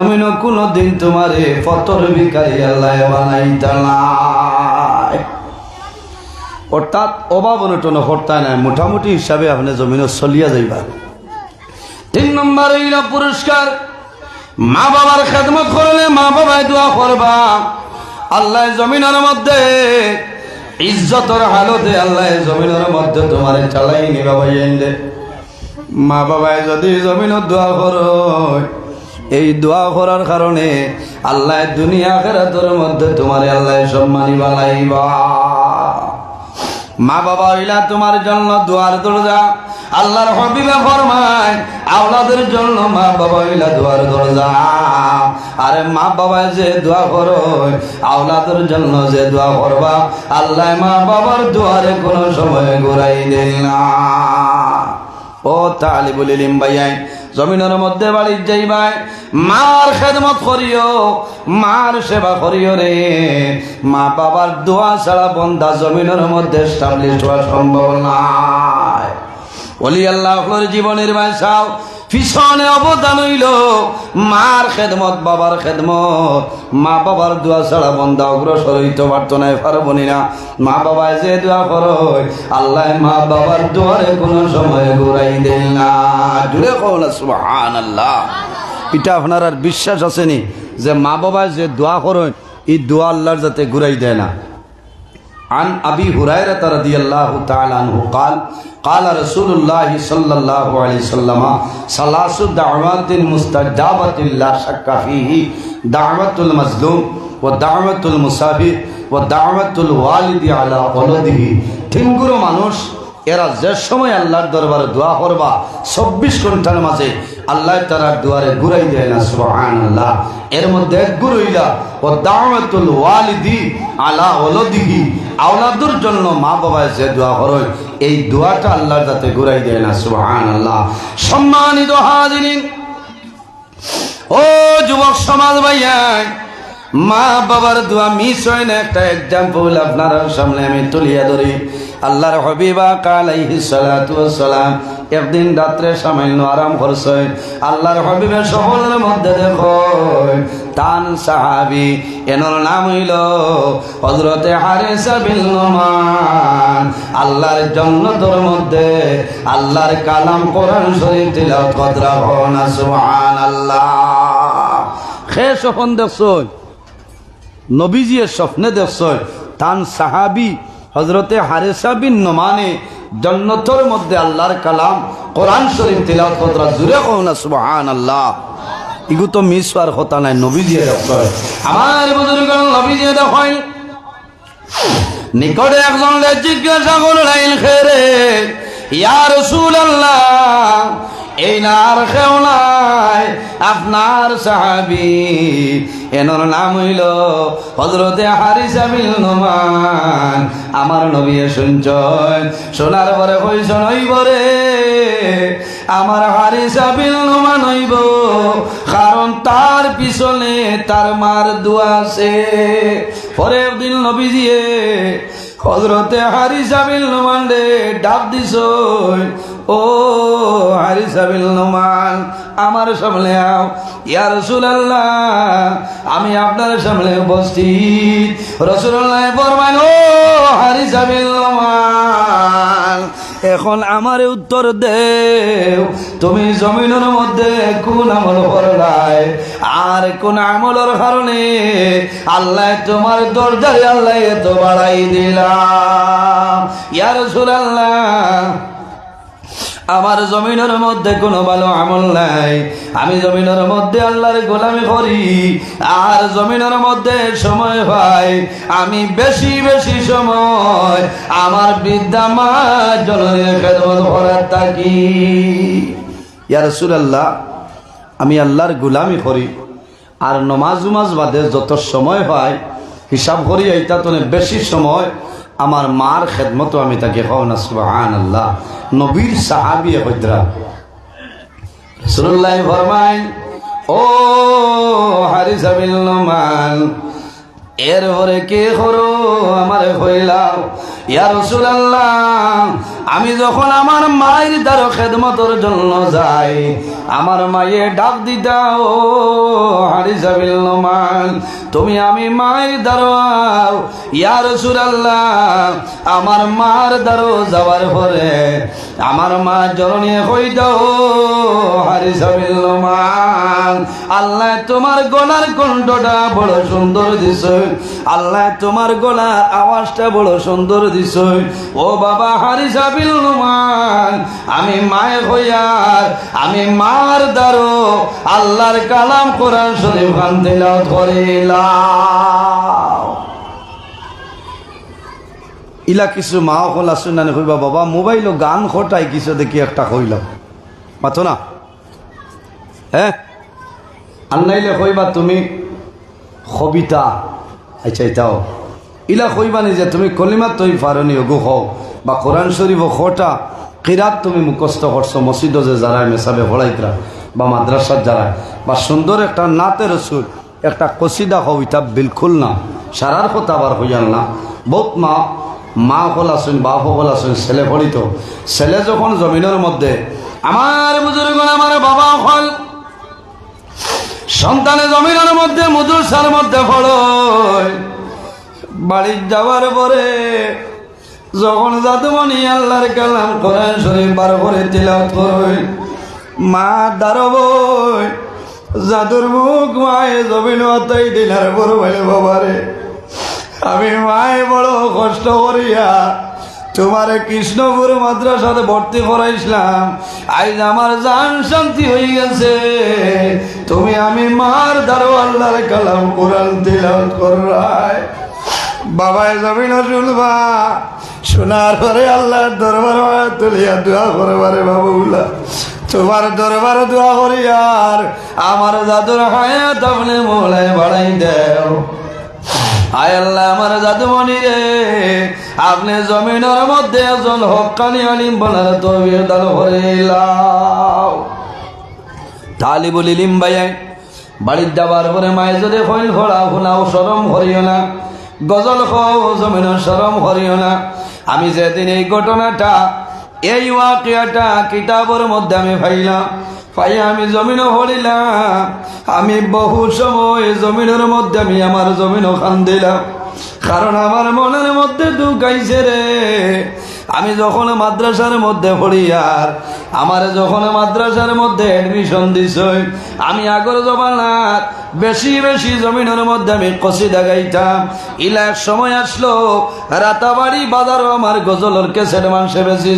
আমি কোনো দিন তোমারে ফতর ভিকারি আল্লাহ বানাইতা নাই। অর্থাৎ অভাব অনটন হর্তায় নাই, মোটামুটি হিসাবে আপনি জমিন চলিয়া যাইবা। তিন নম্বর হইল পুরস্কার। মা বাবার খেদমত করলে মা বাবায় দোয়া করবা। আল্লাহ জমিনের মধ্যে ইজ্জতর হালতে আল্লাহ জমিনের মধ্যে তোমার চালাই নিবা মা বাবায় যদি জমিনত দোয়া করো এই দোয়া করার কারণে আল্লাহ দুনিয়া খেরাতর মধ্যে তোমার আল্লাহ সম্মানী বানাইবা। মা বাবা হইলা তোমার জন্য দুয়ার দরজা। আল্লাহর হবিবে ফরমায়, আওলাদের জন্য মা বাবা হইলা দুয়ার দরজা। আরে মা বাবা যে দোয়া করো, আওলাদের জন্য যে দোয়া করবা, আল্লাহ মা বাবার দুয়ারে কোনো সময় ঘুরাই দেন না। ও তালি বলিলিম ভাইয়াই জমিনের মধ্যে বাড়ি যাইবাই মার খেদমত করিও, মার সেবা করিও রে। মা বাবার দোয়া ছাড়া বন্ধা জমিনের মধ্যে স্টাবলিশ হওয়া সম্ভব নয় অলি আল্লাহর জীবনের বাসাও পিছনে অবদান হইল। মার খেদমত, বাবার খেদমত। মা বাবার দোয়া ছাড়া বন্ধা অগ্রসর হইতে পারতো না পারবনি না। মা বাবায় যে দোয়া করো আল্লাহ মা বাবার দোয়ারে কোনো সময় ঘুরাই দেন না। জুড়ে কো না সুবহান আল্লাহ এটা আপনার আর বিশ্বাস আছেনি যে মা বাবায় যে দোয়া করো এই দোয়া আল্লাহর যাতে ঘুরাই দেয় না। عن أبي هريرة رضي الله تعالى عنه قال قال رسول الله صلى الله عليه وسلم ثلاث دعوات مستجابة لا شك فيه دعوة المظلوم ودعوة المسافر ودعوة الوالد على ولده তিনগুলো মানুষ এরা যে সময় আল্লাহর দরবারে দোয়া করবা চব্বিশ ঘন্টার মাঝে আল্লাহ তারা দুয়ারে ঘুরাই দেয় না সুবহান আল্লাহ এর মধ্যে এক গুরুইলা ও দাওয়াতুল ওয়ালিদি আলা ওলদিহি আওলাদুর জন্য মা বাবা যে দোয়া করো এই দোয়াটা আল্লাহর যাতে ঘুরাই দেয় না সুহান আল্লাহ সম্মানিত হাজিরিন, ও যুবক সমাজ ভাইয়া, মা বাবার দোয়া মিস হয় না? একটা এক্সাম্পল আপনার সামনে আমি তুলিয়া ধরি। আল্লাহর হবিবা কালাইহি সালাম একদিন রাত্রে সামান্য আরাম করছে। আল্লাহর হবিবের সকলের মধ্যে দেখো, তান সাহাবি এনর নাম হইল হজরতে হারেসা বিল নোমান। আল্লাহর জন্নতর মধ্যে আল্লাহর কালাম কোরআন শরীফ তিলাওয়াত কদরা ভনা সুবহানাল্লাহ। খে সপন দেখছই নবীজির স্বপ্নে দেখছই তান সাহাবি হজরতে হারেসা বিন নোমানে জন্নতর মধ্যে আল্লাহর কালাম কোরআন শরীফ তিলাওয়াত কদরা জুড়ে কও না, সুবহানাল্লাহ। ইগু তো মিস হওয়ার কথা নাই নবীজিয়ে দেখছই আমার বুজুর্গ নবীজিয়ে দেখই নিকটে একজন জিজ্ঞাসা করলেন খেরে ইয়া রাসূলুল্লাহ এই না আর কেউ নাই আপনার সাহাবি। এনর নাম হইল হজরতে হারিসা বিল নোমান। আমার নবী শুনছয় শোনার পরে কইস নইব রে। আমার হারিসা বিল নোমান হইব, কারণ তার পিছনে তার মার দোয়া আছে। পরে একদিন নবীজিয়ে হজরতে হারিসা বিল নোমান রে ডাব দিস ও হারিসাবিল নোমান, আমার সামনে আও। ইয়া রসুলাল্লাহ, আমি আপনার সামনে উপস্থিত। রসুল্লাহ ফরমান ও হারিসাবিল নোমান, এখন আমার উত্তর দেও। তুমি জমিনের মধ্যে কোন আমল করলাই? আর কোন আমলের কারণে আল্লাহ তোমার দরজারে আল্লাহ এত বাড়াই দিলাম। ইয়ার সুরাল্লাহ আমার জমিনের মধ্যে কোনো ভালো আমল নাই। আমি জমিনের মধ্যে আল্লাহর গোলামি করি, আর জমিনের মধ্যে সময় পাই আমি বেশি বেশি সময় আমার বৃদ্ধা মা আমি আল্লাহর গোলামি করি, আর নমাজ উমাজ বাদে যত সময় পাই হিসাব করি, এইটা তো বেশি সময়। আমার মার খেদমতো আমি তাকে কও না সুবাহান আল্লাহ নবীর সাহাবি হজরা। রসুল্লাহ ফরমাই ও হারিসাবিল নমান এর পরে কে করো আমার হইলাম আমি যখন আমার মায়ের দ্বার খেদমতর জন্য যাই, আমার মায়ে ডাক দিতা ও হারিসা বিল তুমি আমি মায়ের দারোয়াও ইয়া রাসূলুল্লাহ, আমার মার দারো যাওয়ার পরে আমার মা জননী হই দাও হারিসা বিল নোমান আল্লাহ তোমার গলার কণ্ঠটা বড় সুন্দর দিছ। আল্লাহ তোমার গলার আওয়াজটা বড় সুন্দর দিছ ও বাবা নোমান আমি হইয়ার আমি মার আল্লাহর কালাম কোরআন ইলা কিছু মা হল আসুন না কইবা বাবা মোবাইল গান খটাই কিছু দেখি একটা কইল মাথো না? হ্যাঁ? আর নাইলে কইবা তুমি কবিতা আচ্ছা এটাও ইলা কইবা নি যে তুমি কলিমা তৈ ফারনি গো হও। বা কোরআন শরীফ খোটা, কিরাত তুমি মুখস্থ করছ, মসজিদ যে যারা মেসাবে হলাইতরা বা মাদ্রাসার যারা বা সুন্দর একটা নাতে রসুল, একটা কসিদা হও এটা বিলকুল না। সারার কথা আবার হইয়াল না। বহুত মা মা হল আসুন, বাপ হল আসুন, ছেলে ফলিত ছেলে যখন জমিনের মধ্যে, আমার বুজুর্গ আমার বাবা হল। সন্তানের জমিনের মধ্যে, মধুসার মধ্যে পড়ো বাড়ি যাওয়ার পরে যখন জাদুমণি আল্লাহর কালাম কোরআন শরীফ বার করে তিলাওয়াত করই মা দাঁড়ব জাদুর মুখ মায়ে জমিন অতাই দিলার বড় বাবারে। আমি মায়ে বড় কষ্ট করিয়া তোমার কৃষ্ণপুর মাদ্রাসাতে ভর্তি করাইছিলাম। আজ আমার জান শান্তি হয়ে গেছে। তুমি আমি মার দারো আল্লাহর কালাম কোরআন তিলাওয়াত করায় বাবায় জমিন শুনবা শোনার পরে আল্লাহর দরবার তুলিয়া দোয়া করবারে বাবুলা তোমার দরবার দোয়া করি আর আমার দাদুর হায়াত আপনি মোলায় বাড়াই দেও। আয় আল্লাহ আমার জাদুমণি রে, আপনি জমিনের মধ্যে একজন হকানি আলিম বলার তরবির দান করিলাম তালিবুল ইলিম বাইয়াই বাড়ির যাবার পরে মায়ে যদি হইল ফোড়া ফোনাও সরম হরিও না। গজল জমিন সরম হরিও না আমি যেদিন এই ঘটনাটা, এই ওয়াকিয়াটা কিতাবের মধ্যে আমি ভাইলাম পাই আমি জমিনও হরিলাম আমি বহু সময় জমিনের মধ্যে আমি আমার জমিনও খান দিলাম কারণ আমার মনের মধ্যে দুঃখ আইছে রে আমি যখন মাদ্রাসার মধ্যে পড়ি আর আমার যখন মাদ্রাসার মধ্যে এডমিশন দিছ আমি আগর জমানার বেশি বেশি জমিনের মধ্যে আমি কষিদা গাইতাম। ইলা এক সময় আসলো, রাতাবাড়ি বাজারও আমার গজলের কেসের মাংসে বেশি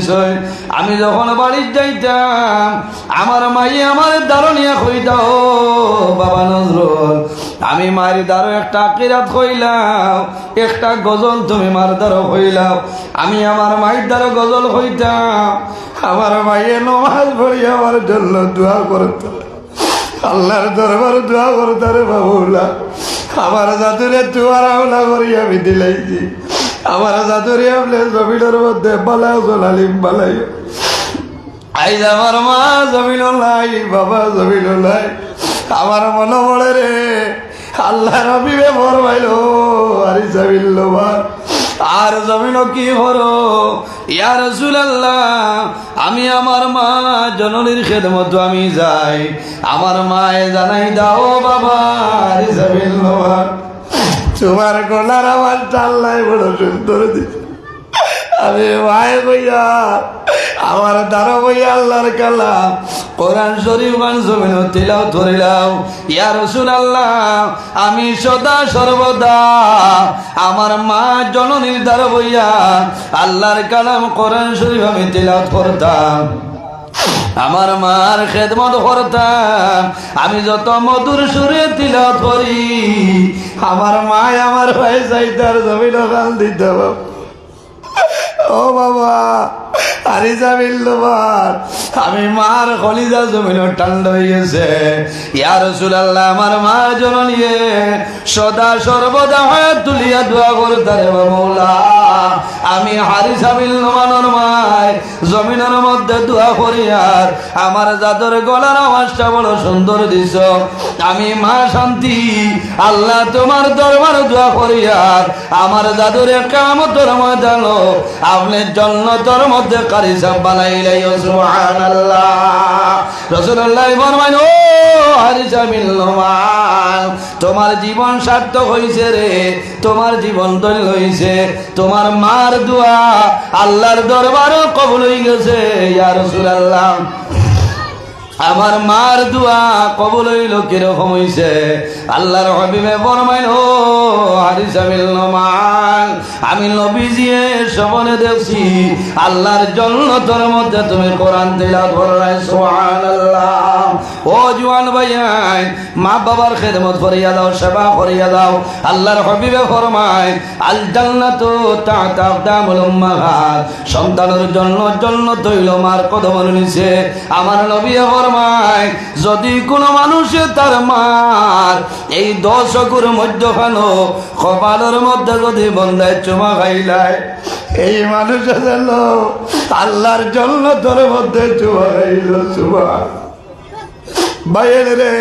আমি যখন বাড়ির যাইতাম, আমার মাই আমার দারণিয়া কইতাও, বাবা নজরুল আমি মায়ের দ্বারো একটা কিরাত হইলাম, একটা গজল তুমি মার দ্বারো হইলাম। আমি আমার মায়ের দ্বারো গজল হইতাম, আমার মাইয়ে নমাজ পড়ি আমার জন্য দোয়া করতো। আল্লাহর দরবার দোয়া করতো রে বাবুলা। আমার জাদুরে তুয়ার আওলা করি আমি দিলাইছি। আমার জাদুরে আপনি জমিনের মধ্যে বালাও জলালিম বালাই। আইজ আমার মা জমিন নাই, বাবা জমিন নাই। আমার মনে রে আল্লাহ রবিবে ভর আরে জমিন আর জমিন কি হরো ইয়ার আল্লাহ আমি আমার মা জননীর খেদমত আমি যাই। আমার মায়ে জানাই দাও বাবা, আরে জমিন তোমার গলার আমার চাল্লাই বড় সুন্দর দিচ্ছে আমি মায়ে বইয়া আমার দ্বারা বইয়া আল্লাহর কালাম, কোরআন শরীফ গান জমিন তিলাও ধরিলাম ইয়া রসুল আল্লাহ আমি সদা সর্বদা আমার মা জননীর দ্বারা বইয়া আল্লাহর কালাম, কোরআন শরীফ আমি তিলাও করতাম। আমার মার খেদমত করতাম। আমি যত মধুর সুরে তিলাত করি, আমার মায় আমার ভাই চাইতার জমিন দিতে বাবা ও বাবা। আরে যাবিল তোমার আমি মার কলিজা জমিন ঠান্ডা হয়ে গেছে। ইয়া রাসূলুল্লাহ, আমার মা জননিয়ে, সদা সর্বদা হাত তুলিয়া দোয়া করতারে মৌলা। আমি হারি সাবিল নমানোর মায় জমিনের মধ্যে দোয়া করি আর আমার জাদর গলার আওয়াজটা বড় সুন্দর দিছ। আমি মা শান্তি, আল্লাহ তোমার দরবার দোয়া করি আর আমার জাদুরে কামতর ময়দান আপনি জন্নতর মধ্যে কারি নোমান, তোমার জীবন সার্থক হইছে রে, তোমার জীবন দলিল হইছে, তোমার মার দোয়া আল্লাহর দরবারও কবুল হয়ে গেছে আমার মার দোয়া কবুল হইল কীরকম হইছে? আল্লাহর হবিবে ফরমাইল, ও হারিসামিল নমান আমি নবীজিয়ে সবনে দেখছি আল্লাহর জন্নতর মধ্যে তুমি কোরআন দিলা ধরাই সুবহানাল্লাহ। ও জুয়ান ভাইয়াই মা বাবার খেদমত করিয়া দাও, সেবা করিয়া দাও। আল্লাহর হবিবে ফরমায়, আল জান্নাতু তাতা দামুল উম্মাহাত। সন্তানের জন্য জন্য তৈল মার কদম নিছে আমার নবী ফরমায় যদি কোনো মানুষে তার মার, এই দশকুর মধ্যখানো কপালের মধ্যে যদি বন্ধায় চুমা খাইলায়, এই মানুষের যেন আল্লাহর জন্য তোর মধ্যে চুমা খাইল, চুমা। বাইরে রে,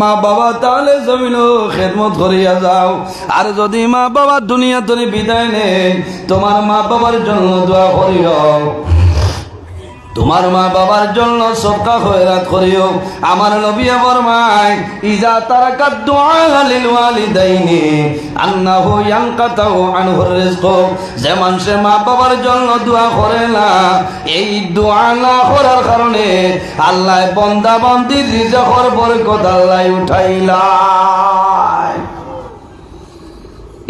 মা বাবা তাহলে জমিন খেদমত করিয়া যাও। আর যদি মা বাবা দুনিয়া তুমি বিদায় নেই তোমার মা বাবার জন্য দোয়া করিও। তোমার মা বাবার জন্য সবকা খয়রাত করিও। আমার নবী ফরমায় ইজা তারাকাত দুআ লিল ওয়ালিদাইনি, আন্নাহু ইয়ানকাতাউ আনহুর রিজক। যে মানুষে মা বাবার জন্য দোয়া করে না, এই দোয়া না করার কারণে আল্লাহ বন্দা বান্দির রিজকের বরকত আল্লাহ উঠাইলা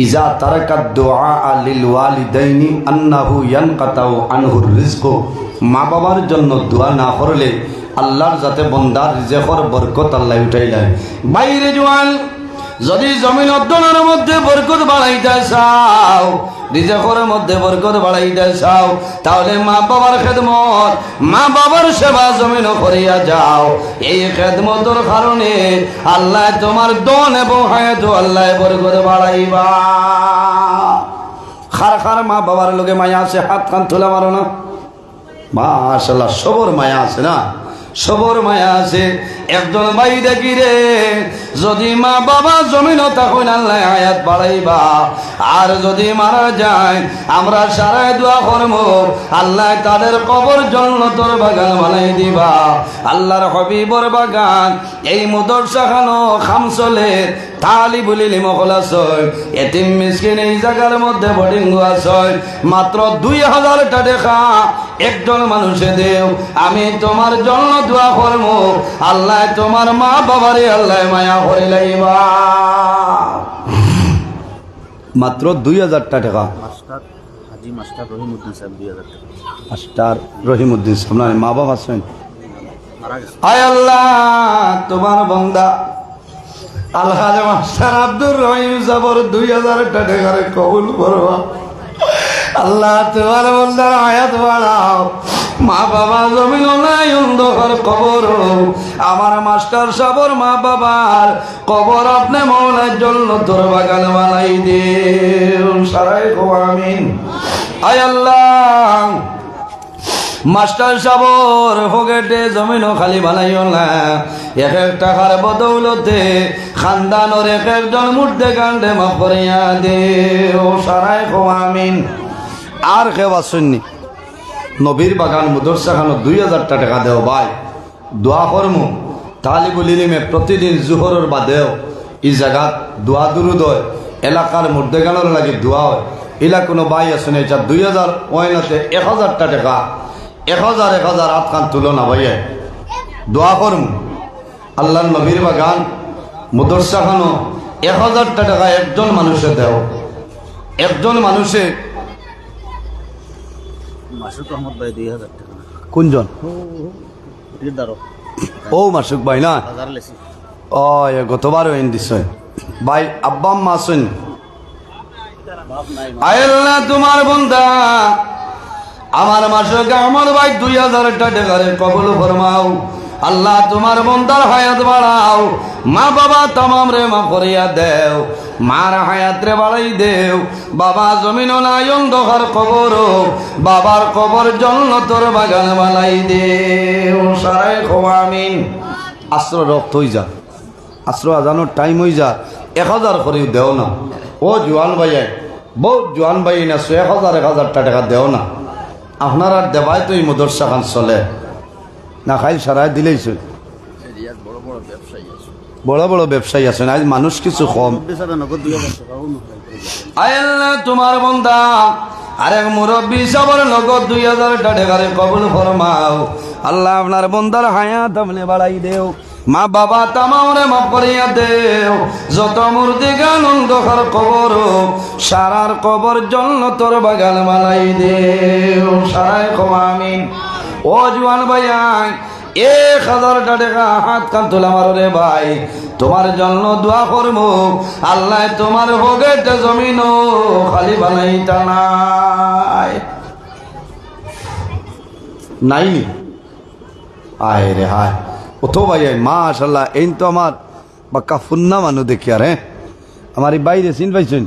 ইজা তারাকাত দুআ লিল ওয়ালিদাইনি, আন্নাহু ইয়ানকাতাউ আনহুর রিজকু। মা বাবার জন্য দোয়া না করলে আল্লাহর যাতে বন্দার রিজেকর বরকত আল্লাহ উঠাইলেন বাইরে জোয়ান, যদি জমিন অধ্যয়নের মধ্যে বরকত বাড়াইতে চাও রিজেকর মধ্যে বরকত বাড়াইতে চাও, তাহলে মা বাবার খেদমত, মা বাবার সেবা জমিন করিয়া যাও। এই খেদমতর কারণে আল্লাহ তোমার দন এবং হায়াত আল্লাহ বরকত বাড়াইবা। খার খার মা বাবার লোকে মায়া আছে হাত কান তুলে মারো না। মাশাল্লাহ সবর মায়া আছে না? সবর মায়া আছে। একজন দেখি রে, যদি মা বাবা জমিন তখন আল্লাহ আয়াত বাড়াইবা, আর যদি মারা যায়, আমরা সারাই দোয়া করব আল্লাহ তাদের কবর জন্য তোর বাগান বানাই দিবা। আল্লাহর হবিবর বাগান, এই মদরসা খানো খামসলে তালি বলিলি মকলাস এতিম মিসকিন এই জায়গার মধ্যে বোর্ডিং আছে। মাত্র দুই হাজার টাকা একজন মানুষে দেও, আমি তোমার জন্য দোয়া করব আল্লাহ তোমার মা বাবারে আল্লাহ মায়া করে লাইবা মাত্র দুই হাজার টাকা। মাস্টার টাকা। রহিমউদ্দিন আপনার মা বাবা আছেন? আয় আল্লাহ তোমার বন্দা। আলহাজ মাস্টার আব্দুর রহিম সাবর দুই হাজার টাকারে কবুল করবা। আল্লাহ তোমার বন্দার আয়াত বাড়াও। মা বাবা জমিন নাই, অন্ধকার কবর। আমার মাস্টার সাবর মা বাবার কবর আপনি মৌলার জন্য তোর বাগান বানাই দে সারাই গো, আমিন। আয় আল্লাহ। মাস্টার সাবর ফকেটে জমিনও খালি বানাইও না। এক এক টাকার বদৌলতে খানদানোর এক একজন মুর্দে কাণ্ডে মাফ করিয়া দে। ও সারাই আমিন। আর কেউ আসেননি। নবীর বাগান মুদরসা খানো দুই হাজার টাকা দেও ভাই। দোয়া কর্ম। তালিবুল ইলিমে প্রতিদিন জুহরের বাদেও ই জায়গাত দোয়া দুরুদ হয়। এলাকার মুর্দেগানোর লাগে দোয়া হয়। এলা কোনো বাই আসেন এটা দুই হাজার ওয়াইনাতে এক হাজার টাকা। এক হাজার এক হাজার আট খান তুলো না ভাইয়া। দোয়া করম। আল্লাহ নবীর বাগান মুদরসা খানো এক হাজার টাকা একজন মানুষে দেও। একজন মানুষে মাসুদ আহমদ ভাই দুই হাজার টাকা। কোনজন? ও মাসুক ভাই না? ও গতবার এন দিছ। ভাই আব্বাম মাসুন আল্লাহ তোমার বন্ধা। আমার মাসুক আমার ভাই দুই হাজার টাকা কবল ফরমাও। আল্লাহ তোমার বন্দার হায়াত বাড়াও। মা বাবা তামাম রে মা করিয়া দেও। মার হায়াত রে বাড়াই দেও। বাবা জমিন নাই অন্ধকার কবর বাবার কবর জন্য তোর বাগান বানাই দেও। সারাই খোয়ামিন আশ্র রক্ত হই যা। আশ্র আজানোর টাইম হই যা। এক হাজার করেও দেও না। ও জোয়ান ভাইয়াই বহুত জোয়ান ভাই না এক হাজার এক হাজার টাকা দেও না। আপনার আর দেবাই তো এই মদরসা খান চলে। না খাইল সারাই দিলেই চল। এরিয়ার বড় বড় ব্যবসায়ী আছে। বড় বড় ব্যবসায়ী আছেন আজ মানুষ কিছু কম। আল্লাহ তোমার বন্দা আরেক মুরব্বী সবার নগদ দুই হাজার টাকারে কবুল ফরমাও। আল্লাহ আপনার বন্দার হায়াত আপনি বাড়াই দেও। মা বাবা তামাওরে মাফ করিয়া দেও। যত মূর্তি গানন্দ কর কবর সারার কবর জন্য তোর বাগান মালাই দেও। সারাই ক্ষমা আমিন। ও জুয়ান ভাইয়াই এক হাজার টাকা হাত কান তোলা রে ভাই। তোমার জন্য দোয়া করব আল্লাহ তোমার ভোগের জমিন খালি বানাইতা নাই। নাই আয় রে হায় ও তো ভাই মাশাল্লাহ এই তো আমার বাক্কা ফুন্না মানু দেখি আর হ্যাঁ? আমার এই বাইরে চিন পাইছেন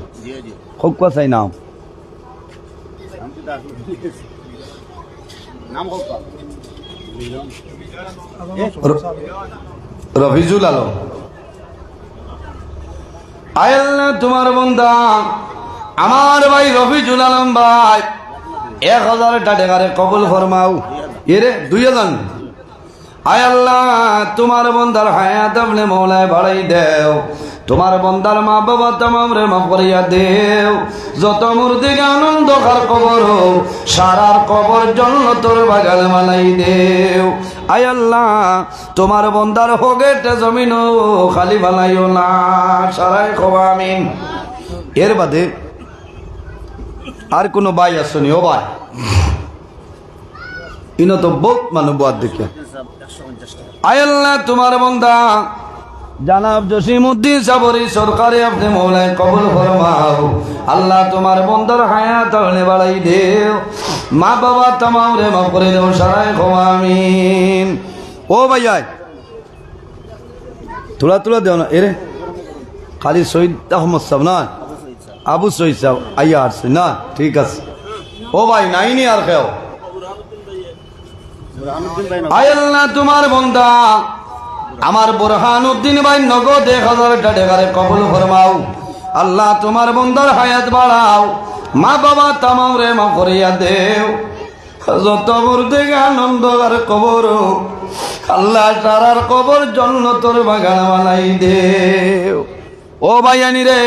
খুব কথাই নাম রফিজুল আলম। আয়াল্লাহ তোমার বন্ধা, আমার ভাই রফিজুল আলম ভাই। এক হাজার টাকারে কবুল ফরমাও। এরে, দুই হাজার। আয় আল্লাহ তোমার বন্দার হায়াত মৌলায় বাড়াই দেও। তোমার বন্দার মা বাবা তামাম রে মাফ করিয়া দেও। যত মূর্তিকে আনন্দ কার কবর সারার কবর জন্য তোর বাগান মালাই দেও। আয় আল্লাহ, তোমার বন্দার হোগেটা জমিন খালি বানাইও না সারাই খবা আমিন। এর বাদে আর কোনো ভাই আসনি, ও ভাই। ইনো তো বহুত মানুষ বাদ দেখে একশো পঞ্চাশ টাকা তোমার বন্দা জানাব জসিম উদ্দিন সাবরি, সরকারে আপনি মৌলায় কবুল ফরমাও। আল্লাহ তোমার বন্দার হায়াত আপনি বাড়াই দেও। মা বাবা তামাম রে মা করে দেও সারাই ক্ষমামিন ও ভাইয়াই তোলা তুলা দেও না এরে খালি শহীদ আহমদ সাহ না, আবু শহীদ সাহ আইয়া আসছে না, ঠিক আছে। ও ভাই, নাইনি আর খেও নগদ তোমার বন্দা আমার বোরহান উদ্দিন ভাই নগদ এক হাজার টাকারে কবল ফরমাও। আল্লাহ তোমার বন্দার হায়াত বাড়াও। মা বাবা তামাও রে মা করিয়া দেও। যত বুর্দে আনন্দ আর কবর। আল্লাহ তারার কবর জন্য তোর বাগান বানাই দেও। ও ভাইয়ানি রে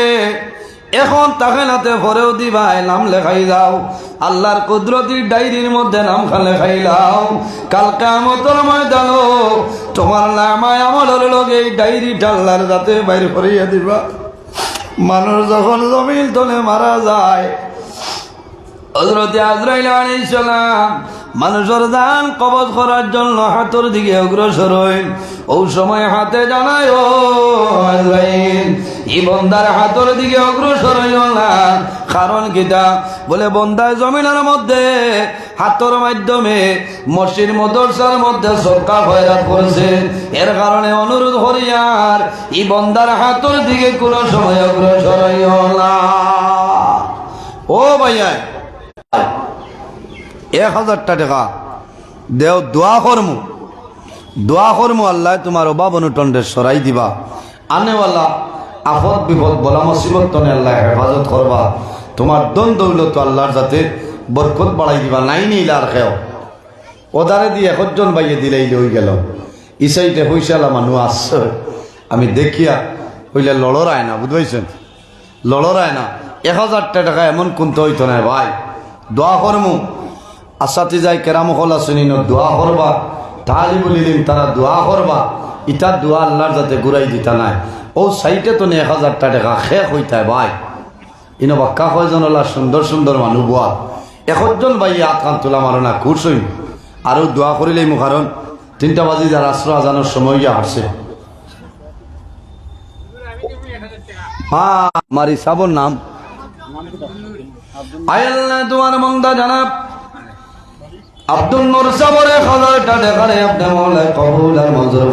এখন তাকে নাতে ভরেও দিবাই নাম লেখাই যাও আল্লাহর কুদরতির ডায়েরির মধ্যে নাম লেখাই লাও কাল কামতর ময়দান তোমার নামায় আমলের লগে এই ডায়েরিটা আল্লাহর যাতে বাইরে করিয়া দিবা। মানুষ যখন জমিন তলে মারা যায় হজরতে আজরাইল মানুষের দান কবজ করার জন্য হাতের দিকে অগ্রসর হইল। ও সময় হাতে জানায় ও বন্দার হাতের দিকে অগ্রসর হইল কারণ কিতা বলে বন্দায় জমিনের মধ্যে, হাতের মাধ্যমে মসজিদ মদরসার মধ্যে সরকার হয়রাত করেছে। এর কারণে অনুরোধ হরিয়ার ই বন্দার হাতের দিকে কোনো সময় অগ্রসর হইল ও ভাইয়া। এক হাজার টাকা, দেও দোয়া করমু। দোয়া করমু আল্লাহ, তোমার অভাব অনুটন্ডে সরাই দিবা। আনেওয়ালা আফত বিপদ বলা মুসিবত তনে আল্লাহ হেফাজত করবা। তোমার দন দৌলত আল্লাহর যাতে বরকত বাড়াই দিবা, নাই নিলা আর খেও। ওদারে দিয়ে একজন বাইয়ে দিলেই লই গেল। ইসাইতে হইসালা মানুষ আসছে। আমি দেখিয়া হইলে লড়রায় না, বুঝবাইছেন? লড়রায় না। এক হাজার টাকা এমন কুন্ত হইতো না ভাই। দোয়া করমু। আশাতে যাই কেরাম হল আসুনি ন দোয়া করবা। তাহলে বলিলিম তারা দোয়া করবা। ইটা দোয়া আল্লাহর যাতে ঘুরাই দিতা নাই। ও সাইটে তো এক হাজার টাকা শেষ হইতায় ভাই। ইনো বাক্কা কয়জন ওলা সুন্দর সুন্দর মানুষ বুয়া একজন ভাই আতকান তোলা মারো না ঘুরছই আরও দোয়া করিলেই মু কারণ তিনটা বাজি যার আশ্র আজানোর সময় গিয়া হারছে হ্যাঁ আমার হিসাবর নাম। আয়াল্লাহ তোমার মন্দা জানাব। আব্দুল নূর সাবরে খাজার টাকা আপনি মৌলায় কবুল আর মঞ্জুর